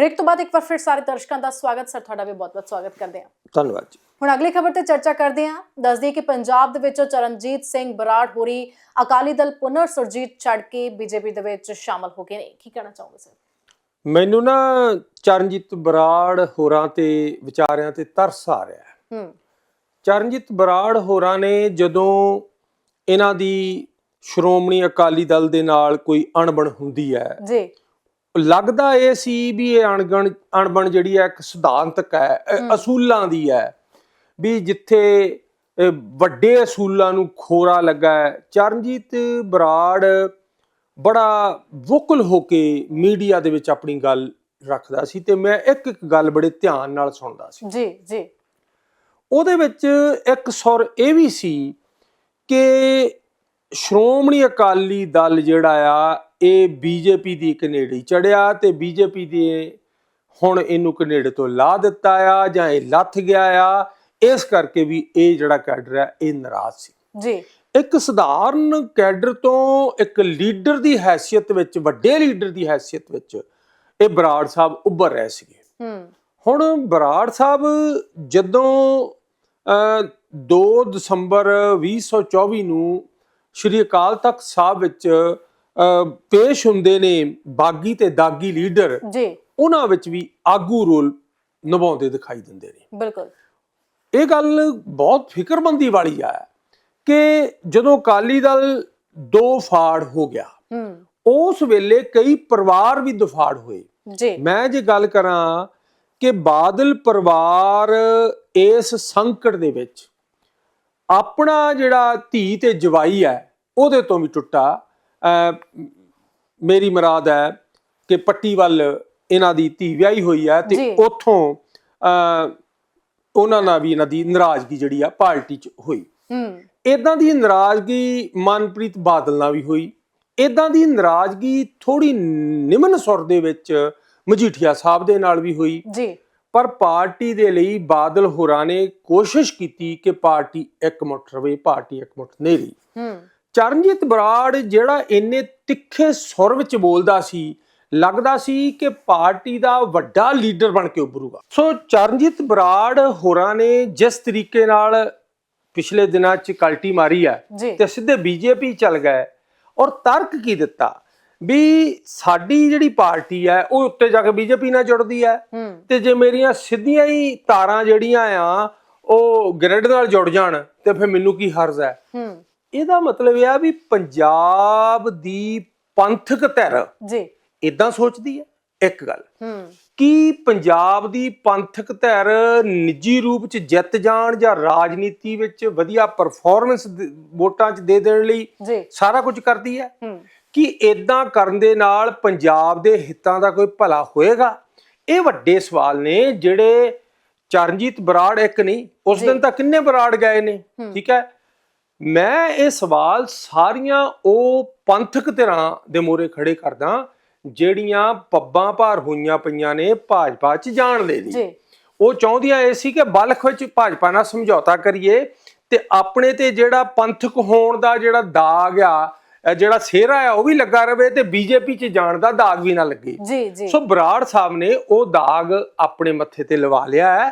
Break ਤੋਂ ਬਾਅਦ ਇੱਕ ਵਾਰ ਫਿਰ ਸਾਰੇ ਦਰਸ਼ਕਾਂ ਦਾ ਸਵਾਗਤ ਸਰ ਤੁਹਾਡਾ ਵੀ ਬਹੁਤ-ਬਹੁਤ ਸਵਾਗਤ ਕਰਦੇ ਹਾਂ। ਧੰਨਵਾਦ ਜੀ। ਹੁਣ ਅਗਲੀ ਖਬਰ ਤੇ ਚਰਚਾ ਕਰਦੇ ਹਾਂ। ਦੱਸਦੀ ਕਿ ਪੰਜਾਬ ਦੇ ਵਿੱਚ ਚਰਨਜੀਤ ਸਿੰਘ ਬਰਾੜ ਹੋਰੀ ਅਕਾਲੀ ਦਲ ਪੁਨਰ ਸੁਰਜੀਤ ਛੱਡ ਕੇ ਬੀਜੇਪੀ ਦੇ ਵਿੱਚ ਸ਼ਾਮਲ ਹੋ ਗਏ ਨੇ। ਕੀ ਕਹਿਣਾ ਚਾਹੋਗੇ ਸਰ? ਮੈਨੂੰ ਨਾ ਚਰਨਜੀਤ ਬਰਾੜ ਹੋਰਾਂ ਤੇ ਵਿਚਾਰਿਆਂ ਤੇ ਤਰਸ ਆ ਰਿਹਾ ਹੈ। ਹੂੰ। ਚਰਨਜੀਤ ਬਰਾੜ ਹੋਰਾਂ ਨੇ ਜਦੋਂ ਇਹਨਾਂ ਦੀ ਸ਼੍ਰੋਮਣੀ ਅਕਾਲੀ ਦਲ ਦੇ ਨਾਲ ਕੋਈ ਅਣਬਣ ਹੁੰਦੀ ਹੈ ਜੀ। ਲੱਗਦਾ ਇਹ ਸੀ ਵੀ ਇਹ ਅਣਗਣ ਅਣਬਣ ਜਿਹੜੀ ਹੈ ਇੱਕ ਸਿਧਾਂਤਕ ਹੈ। ਅਸੂਲਾਂ ਦੀ ਹੈ ਵੀ ਜਿੱਥੇ ਵੱਡੇ ਅਸੂਲਾਂ ਨੂੰ ਖੋਰਾ ਲੱਗਾ ਹੈ। ਚਰਨਜੀਤ ਬਰਾੜ ਬੜਾ ਵੋਕਲ ਹੋ ਕੇ ਮੀਡੀਆ ਦੇ ਵਿੱਚ ਆਪਣੀ ਗੱਲ ਰੱਖਦਾ ਸੀ ਤੇ ਮੈਂ ਇੱਕ ਇੱਕ ਗੱਲ ਬੜੇ ਧਿਆਨ ਨਾਲ ਸੁਣਦਾ ਸੀ। ਜੀ ਜੀ। ਉਹਦੇ ਵਿੱਚ ਇੱਕ ਸੁਰ ਇਹ ਵੀ ਸੀ ਕਿ ਸ਼੍ਰੋਮਣੀ ਅਕਾਲੀ ਦਲ ਜਿਹੜਾ ਆ ਇਹ ਬੀਜੇਪੀ ਦੀ ਕਨੇੜੀ ਚੜਿਆ ਤੇ ਬੀਜੇਪੀ ਦੇ ਹੁਣ ਇਹਨੂੰ ਕਨੇੜੇ ਤੋਂ ਲਾ ਦਿੱਤਾ ਆ ਜਾਂ ਇਹ ਲੱਥ ਗਿਆ ਆ ਇਸ ਕਰਕੇ ਵੀ ਇਹ ਜਿਹੜਾ ਕੈਡਰ ਆ ਇਹ ਨਾਰਾਜ਼ ਸੀ। ਜੀ। ਇੱਕ ਸਧਾਰਨ ਕੈਡਰ ਤੋਂ ਇੱਕ ਲੀਡਰ ਦੀ ਹੈਸੀਅਤ ਵਿੱਚ ਵੱਡੇ ਲੀਡਰ ਦੀ ਹੈਸੀਅਤ ਵਿੱਚ ਇਹ ਬਰਾੜ ਸਾਹਿਬ ਉੱਭਰ ਰਹੇ ਸੀਗੇ। ਹੁਣ ਬਰਾੜ ਸਾਹਿਬ ਜਦੋਂ ਅ, 2 ਦਸੰਬਰ 2024 ਨੂੰ ਸ਼੍ਰੀ ਅਕਾਲ ਤਖਤ ਸਾਹਿਬ ਵਿੱਚ ਪੇਸ਼ ਹੁੰਦੇ ਨੇ ਬਾਗੀ ਤੇ ਦਾਗੀ ਲੀਡਰ। ਜੀ। ਉਹਨਾਂ ਵਿੱਚ ਵੀ ਆਗੂ ਰੋਲ ਨਿਭਾਉਂਦੇ ਦਿਖਾਈ ਦਿੰਦੇ ਨੇ। ਬਿਲਕੁਲ। ਇਹ ਗੱਲ ਬਹੁਤ ਫਿਕਰਮੰਦੀ ਵਾਲੀ ਆ ਕਿ ਜਦੋਂ ਅਕਾਲੀ ਦਲ ਦੋ ਫਾੜ ਹੋ ਗਿਆ ਹੂੰ। ਉਸ ਵੇਲੇ ਕਈ ਪਰਿਵਾਰ ਵੀ ਦਫਾੜ ਹੋਏ। ਜੀ। ਮੈਂ ਜੇ ਗੱਲ ਕਰਾਂ ਕਿ ਬਾਦਲ ਪਰਿਵਾਰ ਇਸ ਸੰਕਟ ਦੇ ਵਿੱਚ ਆਪਣਾ ਜਿਹੜਾ ਧੀ ਤੇ ਜਵਾਈ ਹੈ ਉਹਦੇ ਤੋਂ ਵੀ ਟੁੱਟਾ। ਮੇਰੀ ਮੁਰਾਦ ਹੈ ਕਿ ਪੱਟੀ ਵੱਲ ਇਹਨਾਂ ਦੀ ਧੀ ਵਿਆਹੀ ਹੋਈ ਹੈ। ਤੇ ਉੱਥੋਂ ਉਹਨਾਂ ਨਾਲ ਵੀ ਇਹਨਾਂ ਦੀ ਨਾਰਾਜ਼ਗੀ ਜਿਹੜੀ ਆ ਪਾਰਟੀ 'ਚ ਹੋਈ। ਹੂੰ। ਇਦਾਂ ਦੀ ਨਾਰਾਜ਼ਗੀ ਮਨਪ੍ਰੀਤ ਬਾਦਲ ਨਾਲ ਵੀ ਹੋਈ। ਇਦਾਂ ਦੀ ਨਾਰਾਜ਼ਗੀ ਥੋੜੀ ਨਿਮਨ ਸੁਰ ਦੇ ਵਿੱਚ ਮਜੀਠੀਆ ਸਾਹਿਬ ਦੇ ਨਾਲ ਵੀ ਹੋਈ। ਜੀ। ਪਰ ਪਾਰਟੀ ਦੇ ਲਈ ਬਾਦਲ ਹੋਰਾਂ ਨੇ ਕੋਸ਼ਿਸ਼ ਕੀਤੀ ਕਿ ਪਾਰਟੀ ਇਕਮੁੱਠ ਰਵੇ ਪਾਰਟੀ ਇਕਮੁੱਠ ਨਹੀਂ ਰਹੀ। ਹੂੰ। ਚਰਨਜੀਤ ਬਰਾੜ ਜਿਹੜਾ ਇੰਨੇ ਤਿੱਖੇ ਸੁਰ ਵਿੱਚ ਬੋਲਦਾ ਸੀ ਲੱਗਦਾ ਸੀ ਕਿ ਪਾਰਟੀ ਦਾ ਵੱਡਾ ਲੀਡਰ ਬਣ ਕੇ ਉੱਭਰੂਗਾ। ਸੋ ਚਰਨਜੀਤ ਬਰਾੜ ਹੋਰਾਂ ਨੇ ਜਿਸ ਤਰੀਕੇ ਨਾਲ ਪਿਛਲੇ ਦਿਨਾਂ 'ਚ ਕਲਟੀ ਮਾਰੀ ਜੀ। ਤੇ ਸਿੱਧੇ ਬੀਜੇਪੀ ਚੱਲ ਗਏ ਔਰ ਤਰਕ ਕੀ ਦਿੱਤਾ? ਵੀ ਸਾਡੀ ਜਿਹੜੀ ਪਾਰਟੀ ਹੈ ਉਹ ਉੱਤੇ ਜਾ ਕੇ ਬੀਜੇਪੀ ਨਾਲ ਜੁੜਦੀ ਹੈ। ਤੇ ਜੇ ਮੇਰੀਆਂ ਸਿੱਧੀਆਂ ਹੀ ਤਾਰਾਂ ਜਿਹੜੀਆਂ ਆ ਉਹ ਗ੍ਰਿਡ ਨਾਲ ਜੁੜ ਜਾਣ ਤੇ ਫਿਰ ਮੈਨੂੰ ਕੀ ਹਰਜ਼ ਹੈ? ਇਹਦਾ ਮਤਲਬ ਇਹ ਆ ਵੀ ਪੰਜਾਬ ਦੀ ਪੰਥਕ ਧਿਰ ਜੀ। ਇਦਾਂ ਸੋਚਦੀ ਹੈ। ਇੱਕ ਗੱਲ। ਹੂੰ। ਕੀ ਪੰਜਾਬ ਦੀ ਪੰਥਕ ਧਿਰ ਨਿੱਜੀ ਰੂਪ ਚ ਜਿੱਤ ਜਾਣ ਜਾਂ ਰਾਜਨੀਤੀ ਵਿੱਚ ਵਧੀਆ ਪਰਫਾਰਮੈਂਸ ਵੋਟਾਂ ਚ ਦੇ ਦੇਣ ਲਈ ਸਾਰਾ ਕੁਝ ਕਰਦੀ ਹੂੰ। ਕਿ ਇਦਾਂ ਕਰਨ ਦੇ ਨਾਲ ਪੰਜਾਬ ਦੇ ਹਿੱਤਾਂ ਦਾ ਕੋਈ ਭਲਾ ਹੋਏਗਾ ਇਹ ਵੱਡੇ ਸਵਾਲ ਨੇ ਜਿਹੜੇ ਚਰਨਜੀਤ ਬਰਾੜ ਇੱਕ ਨਹੀਂ ਉਸ। ਦਿਨ ਤਾਂ ਕਿੰਨੇ ਬਰਾੜ ਗਏ ਨੇ। ਠੀਕ ਹੈ ਮੈਂ ਇਹ ਸਵਾਲ ਸਾਰੀਆਂ ਉਹ ਪੰਥਕ ਧਿਰਾਂ ਦੇ ਮੋਰੇ ਖੜੇ ਕਰਦਾ ਜਿਹੜੀਆਂ ਪੱਬਾਂ ਭਾਰ ਹੋਈਆਂ ਪਈਆਂ ਨੇ ਭਾਜਪਾ 'ਚ ਜਾਣ ਦੇ ਲਈ ਜੀ ਉਹ ਚਾਹੁੰਦੀਆਂ ਇਹ ਸੀ ਕਿ ਬਲਖ ਵਿੱਚ ਭਾਜਪਾ ਨਾਲ ਸਮਝੌਤਾ ਕਰੀਏ ਤੇ ਆਪਣੇ ਤੇ ਜਿਹੜਾ ਪੰਥਕ ਹੋਣ ਦਾ ਜਿਹੜਾ ਦਾਗ ਆ ਜਿਹੜਾ ਸਿਹਰਾ ਆ ਉਹ ਵੀ ਲੱਗਾ ਰਵੇ ਤੇ ਬੀਜੇਪੀ 'ਚ ਜਾਣ ਦਾ ਦਾਗ ਵੀ ਨਾ ਲੱਗੇ। ਜੀ ਜੀ। ਸੋ ਬਰਾੜ ਸਾਹਿਬ ਨੇ ਉਹ ਦਾਗ ਆਪਣੇ ਮੱਥੇ ਤੇ ਲਵਾ ਲਿਆ ਹੈ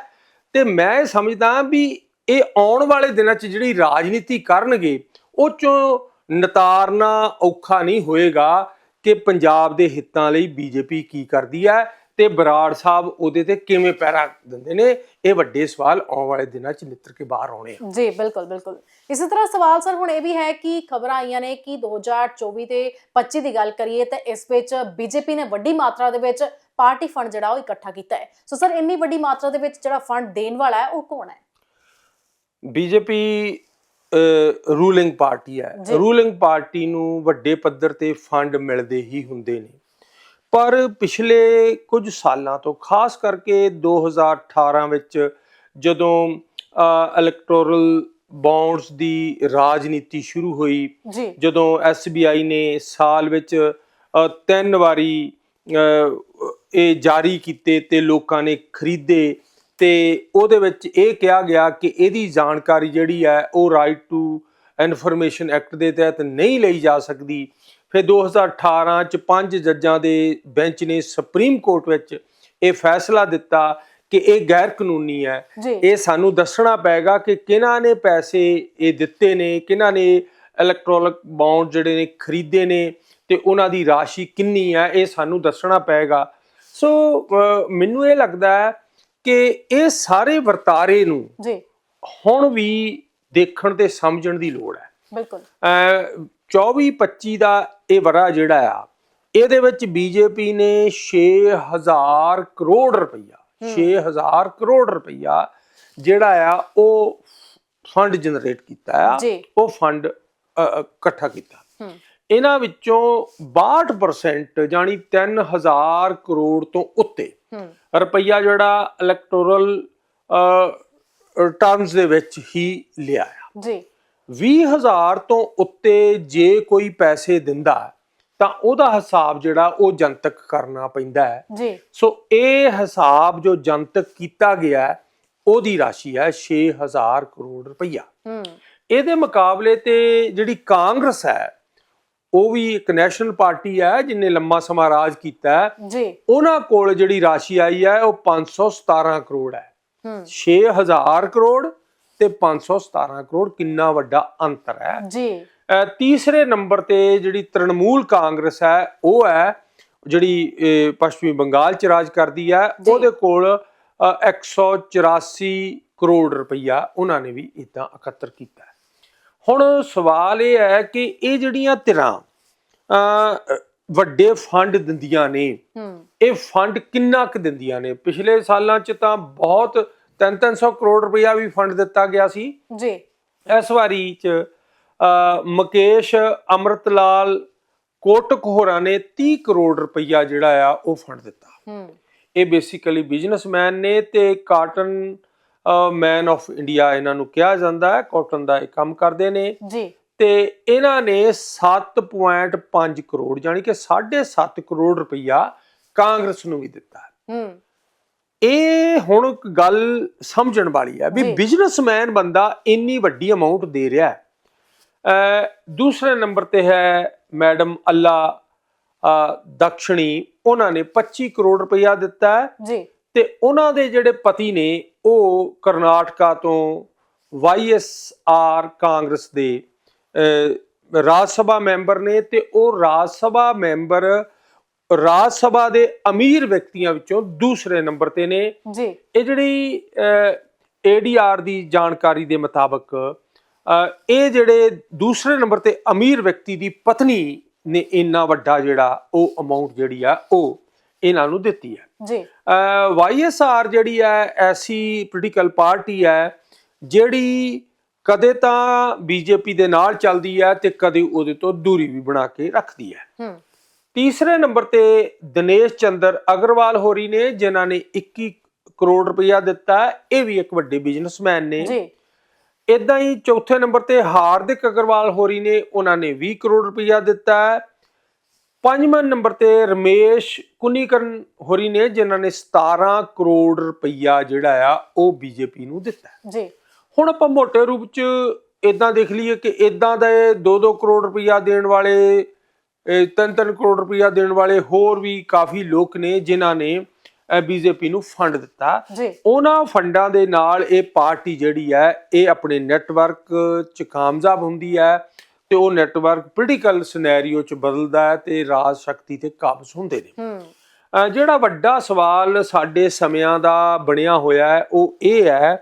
ਤੇ ਮੈਂ ਇਹ ਸਮਝਦਾ ਵੀ ਇਹ ਆਉਣ ਵਾਲੇ ਦਿਨਾਂ 'ਚ ਜਿਹੜੀ ਰਾਜਨੀਤੀ ਕਰਨਗੇ ਉਹ ਚੋਂ ਨਤਾਰਨਾ ਔਖਾ ਨਹੀਂ ਹੋਏਗਾ ਕਿ ਪੰਜਾਬ ਦੇ ਹਿੱਤਾਂ ਲਈ ਬੀਜੇਪੀ ਕੀ ਕਰਦੀ ਹੈ। ਤੇ ਬਰਾੜ ਸਾਹਿਬ ਉਹਦੇ ਤੇ ਕਿਵੇਂ ਪੈਰਾ ਦਿੰਦੇ ਨੇ? ਇਹ ਵੱਡੇ ਸਵਾਲ ਆਉਣ ਵਾਲੇ ਦਿਨਾਂ 'ਚ ਨਿੱਤਰ ਕੇ ਬਾਹਰ ਆਉਣੇ ਆ। ਜੀ ਬਿਲਕੁਲ ਬਿਲਕੁਲ। ਇਸੇ ਤਰ੍ਹਾਂ ਸਵਾਲ ਸਰ ਹੁਣ ਇਹ ਵੀ ਹੈ ਕਿ ਖਬਰਾਂ ਆਈਆਂ ਨੇ ਕਿ 2024 ਤੇ 25 ਦੀ ਗੱਲ ਕਰੀਏ ਤਾਂ ਇਸ ਵਿੱਚ ਬੀਜੇਪੀ ਨੇ ਵੱਡੀ ਮਾਤਰਾ ਦੇ ਵਿੱਚ ਪਾਰਟੀ ਫੰਡ ਜਿਹੜਾ ਉਹ ਇਕੱਠਾ ਕੀਤਾ ਹੈ। ਸੋ ਸਰ ਇੰਨੀ ਵੱਡੀ ਮਾਤਰਾ ਦੇ ਵਿੱਚ ਜਿਹੜਾ ਫੰਡ ਦੇਣ ਵਾਲਾ ਹੈ ਉਹ ਕੌਣ ਹੈ? ਬੀਜੇਪੀ ਰੂਲਿੰਗ ਪਾਰਟੀ ਹੈ। ਰੂਲਿੰਗ ਪਾਰਟੀ ਨੂੰ ਵੱਡੇ ਪੱਧਰ ਤੇ ਫੰਡ ਮਿਲਦੇ ਹੀ ਹੁੰਦੇ ਨੇ। ਪਰ ਪਿਛਲੇ ਕੁਝ ਸਾਲਾਂ ਤੋਂ ਖਾਸ ਕਰਕੇ 2018 ਵਿੱਚ ਜਦੋਂ ਇਲੈਕਟੋਰਲ ਬੌਂਡਸ ਦੀ ਰਾਜਨੀਤੀ ਸ਼ੁਰੂ ਹੋਈ ਜਦੋਂ SBI ਨੇ ਸਾਲ ਵਿੱਚ ਤਿੰਨ ਵਾਰੀ ਇਹ ਜਾਰੀ ਕੀਤੇ ਤੇ ਲੋਕਾਂ ਨੇ ਖਰੀਦੇ ਤੇ ਉਹਦੇ ਵਿੱਚ ਇਹ ਕਿਹਾ ਗਿਆ ਕਿ ਇਹਦੀ ਜਾਣਕਾਰੀ ਜਿਹੜੀ ਹੈ ਉਹ ਰਾਈਟ ਟੂ ਇਨਫੋਰਮੇਸ਼ਨ ਐਕਟ ਦੇ ਤਹਿਤ ਨਹੀਂ ਲਈ ਜਾ ਸਕਦੀ। ਫਿਰ 2018 ਚ ਪੰਜ ਜੱਜਾਂ ਦੇ ਬੈਂਚ ਨੇ ਸੁਪਰੀਮ ਕੋਰਟ ਵਿੱਚ ਇਹ ਫੈਸਲਾ ਦਿੱਤਾ ਕਿ ਇਹ ਗੈਰ ਕਾਨੂੰਨੀ ਹੈ। ਇਹ ਸਾਨੂੰ ਦੱਸਣਾ ਪਏਗਾ ਕਿ ਕਿਹਨਾਂ ਨੇ ਪੈਸੇ ਇਹ ਦਿੱਤੇ ਨੇ ਕਿਹਨਾਂ ਨੇ ਇਲੈਕਟ੍ਰੋਨਿਕ ਬੌਂਡ ਜਿਹੜੇ ਨੇ ਖਰੀਦੇ ਨੇ ਤੇ ਉਹਨਾਂ ਦੀ ਰਾਸ਼ੀ ਕਿੰਨੀ ਹੈ ਇਹ ਸਾਨੂੰ ਦੱਸਣਾ ਪਏਗਾ। ਸੋ ਮੈਨੂੰ ਇਹ ਲੱਗਦਾ ਹੈ ਕਿ ਇਹ ਸਾਰੇ ਵਰਤਾਰੇ ਨੂੰ ਜੀ। ਹੁਣ ਵੀ ਦੇਖਣ ਤੇ ਸਮਝਣ ਦੀ ਲੋੜ ਹੈ। ਬਿਲਕੁਲ। 24 25 ਦਾ ਇਹ ਵਰਾ ਜਿਹੜਾ ਆ ਇਹਦੇ ਵਿੱਚ ਬੀਜੇਪੀ ਨੇ 6000 ਕਰੋੜ ਰੁਪਈਆ 6000 ਕਰੋੜ ਰੁਪਈਆ ਜਿਹੜਾ ਆ ਉਹ ਫੰਡ ਜਨਰੇਟ ਕੀਤਾ ਆ। ਉਹ ਫੰਡ ਇਕੱਠਾ ਕੀਤਾ। ਇਹਨਾਂ ਵਿੱਚੋਂ 62% ਜਾਨੀ 3000 ਕਰੋੜ ਤੋਂ ਉੱਤੇ ਰੁਪਈਆ ਜਿਹੜਾ ਇਲੈਕਟੋਰਲ ਟਰਮਸ ਦੇ ਵਿੱਚ ਹੀ ਲਿਆ ਆ। ਜੀ। 20000 ਤੋਂ ਉੱਤੇ ਜੇ ਕੋਈ ਪੈਸੇ ਦਿੰਦਾ ਤਾਂ ਉਹਦਾ ਹਿਸਾਬ ਜਿਹੜਾ ਉਹ ਜਨਤਕ ਕਰਨਾ ਪੈਂਦਾ ਹੈ। ਜੀ। ਸੋ ਇਹ ਹਿਸਾਬ ਜੋ ਜਨਤਕ ਕੀਤਾ ਗਿਆ ਉਹਦੀ ਰਾਸ਼ੀ ਹੈ 6000 ਕਰੋੜ ਰੁਪਈਆ। ਹੂੰ। ਇਹਦੇ ਮੁਕਾਬਲੇ ਤੇ ਜਿਹੜੀ ਕਾਂਗਰਸ ਹੈ ਉਹ ਵੀ ਇੱਕ ਨੈਸ਼ਨਲ ਪਾਰਟੀ ਹੈ ਜਿਨੇ ਲੰਮਾ ਸਮਾਂ ਰਾਜ ਕੀਤਾ ਹੈ। ਜੀ। ਉਹਨਾਂ ਕੋਲ ਜਿਹੜੀ ਰਾਸ਼ੀ ਆਈ ਹੈ ਉਹ 517 ਕਰੋੜ ਹੈ। ਹੂੰ। 6000 ਕਰੋੜ ਤੇ 517 ਕਰੋੜ ਕਿੰਨਾ ਵੱਡਾ ਅੰਤਰ ਹੈ। ਜੀ। ਤੀਸਰੇ ਨੰਬਰ ਤੇ ਜਿਹੜੀ ਤ੍ਰਿਣਮੂਲ ਕਾਂਗਰਸ ਹੈ ਉਹ ਹੈ ਜਿਹੜੀ ਪੱਛਮੀ ਬੰਗਾਲ ਚ ਰਾਜ ਕਰਦੀ ਹੈ। ਉਹਦੇ ਕੋਲ ਅਹ, 184 ਕਰੋੜ ਰੁਪਈਆ ਉਹਨਾਂ ਨੇ ਵੀ ਇਦਾਂ ਇਕੱਤਰ ਕੀਤਾ। ਹੁਣ ਸਵਾਲ ਇਹ ਹੈ ਕਿ ਇਹ ਜਿਹੜੀਆਂ ਧਿਰਾਂ ਵੱਡੇ ਫੰਡ ਦਿੰਦੀਆਂ ਨੇ ਇਹ ਫੰਡ ਕਿੰਨਾ ਕੁ ਦਿੰਦੀਆਂ ਨੇ? ਪਿਛਲੇ ਸਾਲਾਂ 'ਚ ਤਾਂ ਬਹੁਤ 3-300 ਕਰੋੜ ਰੁਪਇਆ ਵੀ ਫੰਡ ਦਿੱਤਾ ਗਿਆ ਸੀ। ਜੀ। ਇਸ ਵਾਰੀ 'ਚ ਮੁਕੇਸ਼ ਅਮਰਤਲਾਲ ਕੋਟਕ ਹੋਰਾਂ ਨੇ 30 ਕਰੋੜ ਰੁਪਇਆ ਜਿਹੜਾ ਆ ਉਹ ਫੰਡ ਦਿੱਤਾ। ਹੂੰ। ਇਹ ਬੇਸਿਕਲੀ ਬਿਜ਼ਨਸਮੈਨ ਨੇ ਤੇ ਕਾਟਨ ਮੈਨ ਆਫ ਇੰਡੀਆ ਇਹਨਾਂ ਨੂੰ ਕਿਹਾ ਜਾਂਦਾ ਹੈ। ਕਾਟਨ ਦਾ ਇਹ ਕੰਮ ਕਰਦੇ ਨੇ। ਜੀ। ਤੇ ਇਹਨਾਂ ਨੇ 7.5 ਕਰੋੜ ਯਾਨੀ ਕਿ 7.5 ਕਰੋੜ ਰੁਪਇਆ ਕਾਂਗਰਸ ਨੂੰ ਵੀ ਦਿੱਤਾ। ਹੂੰ। ਇਹ ਹੁਣ ਇੱਕ ਗੱਲ ਸਮਝਣ ਵਾਲੀ ਹੈ ਵੀ। ਬਿਜ਼ਨਸਮੈਨ ਬੰਦਾ ਇੰਨੀ ਵੱਡੀ ਅਮਾਉਂਟ ਦੇ ਰਿਹਾ ਹੈ। ਦੂਸਰੇ ਨੰਬਰ ਤੇ ਹੈ ਮੈਡਮ ਅੱਲਾ ਦਕਸ਼ਣੀ ਉਹਨਾਂ ਨੇ 25 ਕਰੋੜ ਰੁਪਇਆ ਦਿੱਤਾ ਹੈ। ਜੀ। ਤੇ ਉਹਨਾਂ ਦੇ ਜਿਹੜੇ ਪਤੀ ਨੇ ਉਹ ਕਰਨਾਟਕਾ ਤੋਂ ਵਾਈਐਸਆਰ ਕਾਂਗਰਸ ਦੇ ਰਾਜ ਸਭਾ ਮੈਂਬਰ ਨੇ ਤੇ ਉਹ ਰਾਜ ਸਭਾ ਮੈਂਬਰ ਰਾਜ ਸਭਾ ਦੇ ਅਮੀਰ ਵਿਅਕਤੀਆਂ ਵਿੱਚੋਂ ਦੂਸਰੇ ਨੰਬਰ ਤੇ ਨੇ। ਜੀ। ਇਹ ਜਿਹੜੀ ਏਡੀਆਰ ਦੀ ਜਾਣਕਾਰੀ ਦੇ ਮੁਤਾਬਕ ਇਹ ਜਿਹੜੇ ਦੂਸਰੇ ਨੰਬਰ ਤੇ ਅਮੀਰ ਵਿਅਕਤੀ ਦੀ ਪਤਨੀ ਨੇ ਇੰਨਾ ਵੱਡਾ ਜਿਹੜਾ ਉਹ ਅਮਾਉਂਟ ਜਿਹੜੀ ਆ ਉਹ ਇਹਨਾਂ ਨੂੰ ਦਿੱਤੀ ਹੈ। ਜੀ। ਵਾਈਐਸਆਰ ਜਿਹੜੀ ਹੈ ਐਸੀ ਪੋਲੀਟੀਕਲ ਪਾਰਟੀ ਹੈ ਜਿਹੜੀ ਕਦੇ ਤਾਂ ਬੀਜੇਪੀ ਦੇ ਨਾਲ ਚੱਲਦੀ ਹੈ ਤੇ ਕਦੇ ਉਹਦੇ ਤੋਂ ਦੂਰੀ ਵੀ ਬਣਾ ਕੇ ਰੱਖਦੀ ਹੈ। ਹੂੰ। ਤੀਸਰੇ ਨੰਬਰ ਤੇ ਦਿਨੇਸ਼ ਚੰਦਰ ਅਗਰਵਾਲ ਹੋਰੀ ਨੇ ਜਿਨ੍ਹਾਂ ਨੇ 21 ਕਰੋੜ ਰੁਪਇਆ ਦਿੱਤਾ। ਇਹ ਵੀ ਇੱਕ ਵੱਡੇ ਬਿਜ਼ਨਸਮੈਨ ਨੇ ਜੀ ਇਦਾਂ ਹੀ ਚੌਥੇ ਨੰਬਰ ਤੇ ਹਾਰਦਿਕ ਅਗਰਵਾਲ ਹੋਰੀ ਨੇ ਉਹਨਾਂ ਨੇ 20 ਕਰੋੜ ਰੁਪਇਆ ਦਿੱਤਾ ਪੰਜਵਾਂ ਨੰਬਰ ਤੇ ਰਮੇਸ਼ ਕੁਨੀਕਰਨ ਹੋਰੀ ਨੇ ਜਿਨ੍ਹਾਂ ਨੇ 17 ਕਰੋੜ ਰੁਪਇਆ ਜਿਹੜਾ ਆ ਉਹ ਬੀਜੇਪੀ ਨੂੰ ਦਿੱਤਾ। ਜੀ ਹੁਣ ਆਪਾਂ ਮੋٹے ਰੂਪ ਚ ਇਦਾਂ ਦੇਖ ਲਈਏ ਕਿ ਇਦਾਂ ਦੇ 2-2 ਕਰੋੜ ਰੁਪਇਆ ਦੇਣ ਵਾਲੇ 3-3 ਕਰੋੜ ਰੁਪਇਆ ਦੇਣ ਵਾਲੇ ਹੋਰ ਵੀ ਕਾਫੀ ਲੋਕ ਨੇ ਜਿਨ੍ਹਾਂ ਨੇ ਬੀਜੇਪੀ ਨੂੰ ਫੰਡ ਦਿੱਤਾ। ਉਹਨਾਂ ਫੰਡਾਂ ਦੇ ਨਾਲ ਇਹ ਪਾਰਟੀ ਜਿਹੜੀ ਹੈ ਇਹ ਆਪਣੇ ਨੈਟਵਰਕ ਚ ਕਾਮਯਾਬ ਹੁੰਦੀ ਹੈ ਤੇ ਉਹ ਨੈਟਵਰਕ ਪੋਲੀਟੀਕਲ ਸਿਨੈਰੀਓ ਚ ਬਦਲਦਾ ਹੈ ਤੇ ਰਾਜ ਸ਼ਕਤੀ ਤੇ ਕਾਬਜ਼ ਹੁੰਦੇ ਨੇ। ਜਿਹੜਾ ਵੱਡਾ ਸਵਾਲ ਸਾਡੇ ਸਮਿਆਂ ਦਾ ਬਣਿਆ ਹੋਇਆ ਹੈ ਉਹ ਇਹ ਹੈ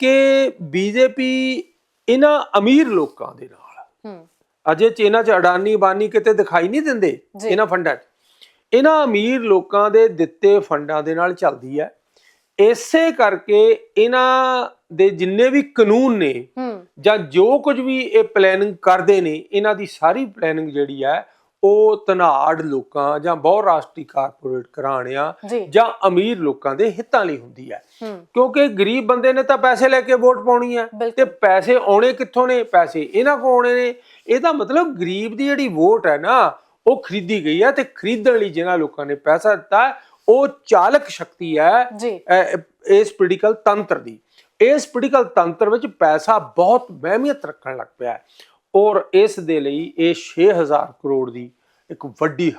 ਕਿ ਬੀਜੇਪੀ ਇਹਨਾਂ ਅਮੀਰ ਲੋਕਾਂ ਦੇ ਨਾਲ ਅਜੇ ਚ ਇਹਨਾਂ ਚ ਅਡਾਨੀ ਬਾਨੀ ਕਿਤੇ ਦਿਖਾਈ ਨਹੀਂ ਦਿੰਦੇ। ਇਹਨਾਂ ਫੰਡਾਂ 'ਚ। ਇਹਨਾਂ ਅਮੀਰ ਲੋਕਾਂ ਦੇ ਦਿੱਤੇ ਫੰਡਾਂ ਦੇ ਨਾਲ ਚੱਲਦੀ ਹੈ। ਇਸੇ ਕਰਕੇ ਇਹਨਾਂ ਦੇ ਜਿੰਨੇ ਵੀ ਕਾਨੂੰਨ ਨੇ ਜਾਂ ਜੋ ਕੁਝ ਵੀ ਇਹ ਪਲੈਨਿੰਗ ਕਰਦੇ ਨੇ ਇਹਨਾਂ ਦੀ ਸਾਰੀ ਪਲੈਨਿੰਗ ਜਿਹੜੀ ਹੈ ਉਹ ਧਨਾੜ ਲੋਕਾਂ ਜਾਂ ਬਹੁ ਰਾਸ਼ਟਰੀ ਕਾਰਪੋਰੇਟ ਘਰਾਣਿਆਂ ਜੀ। ਅਮੀਰ ਲੋਕਾਂ ਦੇ ਹਿੱਤਾਂ ਲਈ ਹੁੰਦੀ ਹੈ। ਕਿਉਂਕਿ ਗਰੀਬ ਬੰਦੇ ਨੇ ਤਾਂ ਪੈਸੇ ਲੈ ਕੇ ਵੋਟ ਪਾਉਣੀ ਹੈ। ਤੇ ਪੈਸੇ ਆਉਣੇ ਕਿੱਥੋਂ ਨੇ? ਪੈਸੇ ਇਹਨਾਂ ਕੋਲ ਆਉਣੇ ਨੇ। ਇਹਦਾ ਮਤਲਬ ਗਰੀਬ ਦੀ ਜਿਹੜੀ ਵੋਟ ਹੈ ਨਾ ਉਹ ਖਰੀਦੀ ਗਈ ਹੈ ਤੇ ਖਰੀਦਣ ਲਈ ਜਿਹਨਾਂ ਲੋਕਾਂ ਨੇ ਪੈਸਾ ਦਿੱਤਾ ਉਹ ਚਾਲਕ ਸ਼ਕਤੀ ਹੈ ਇਸ ਪੋਲੀਟੀਕਲ ਤੰਤਰ ਦੀ। ਇਸ ਪੋਲੀਟੀਕਲ ਤੰਤਰ ਵਿੱਚ ਪੈਸਾ ਬਹੁਤ ਅਹਿਮੀਅਤ ਰੱਖਣ ਲੱਗ ਪਿਆ ਹੈ। ਔਰ ਇਸ ਦੇ ਲਈ ਇਹ 6000 ਕਰੋੜ ਦੀ ਇੱਕ ਵੱਡੀ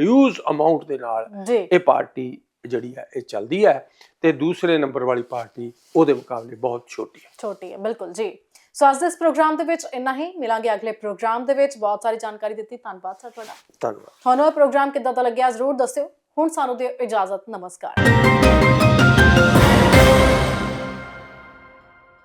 ਹਿਊਜ ਅਮਾਉਂਟ ਦੇ ਨਾਲ ਇਹ ਪਾਰਟੀ ਜਿਹੜੀ ਹੈ ਇਹ ਚੱਲਦੀ ਹੈ ਤੇ ਦੂਸਰੇ ਨੰਬਰ ਵਾਲੀ ਪਾਰਟੀ ਉਹਦੇ ਮੁਕਾਬਲੇ ਬਹੁਤ ਛੋਟੀ ਹੈ। ਛੋਟੀ ਹੈ ਬਿਲਕੁਲ ਜੀ। ਸੋ ਅੱਜ ਦੇ ਇਸ ਪ੍ਰੋਗਰਾਮ ਦੇ ਵਿੱਚ ਇੰਨਾ ਹੀ। ਮਿਲਾਂਗੇ ਅਗਲੇ ਪ੍ਰੋਗਰਾਮ ਦੇ ਵਿੱਚ। ਬਹੁਤ ਸਾਰੀ ਜਾਣਕਾਰੀ ਦਿੱਤੀ। ਧੰਨਵਾਦ ਸਰ ਤੁਹਾਡਾ। ਧੰਨਵਾਦ। ਤੁਹਾਨੂੰ ਇਹ ਪ੍ਰੋਗਰਾਮ ਕਿੱਦਾਂ ਦਾ ਲੱਗਿਆ ਜ਼ਰੂਰ ਦੱਸਿਓ। ਹੁਣ ਸਾਨੂੰ ਦਿਓ ਇਜਾਜ਼ਤ। ਨਮਸਕਾਰ।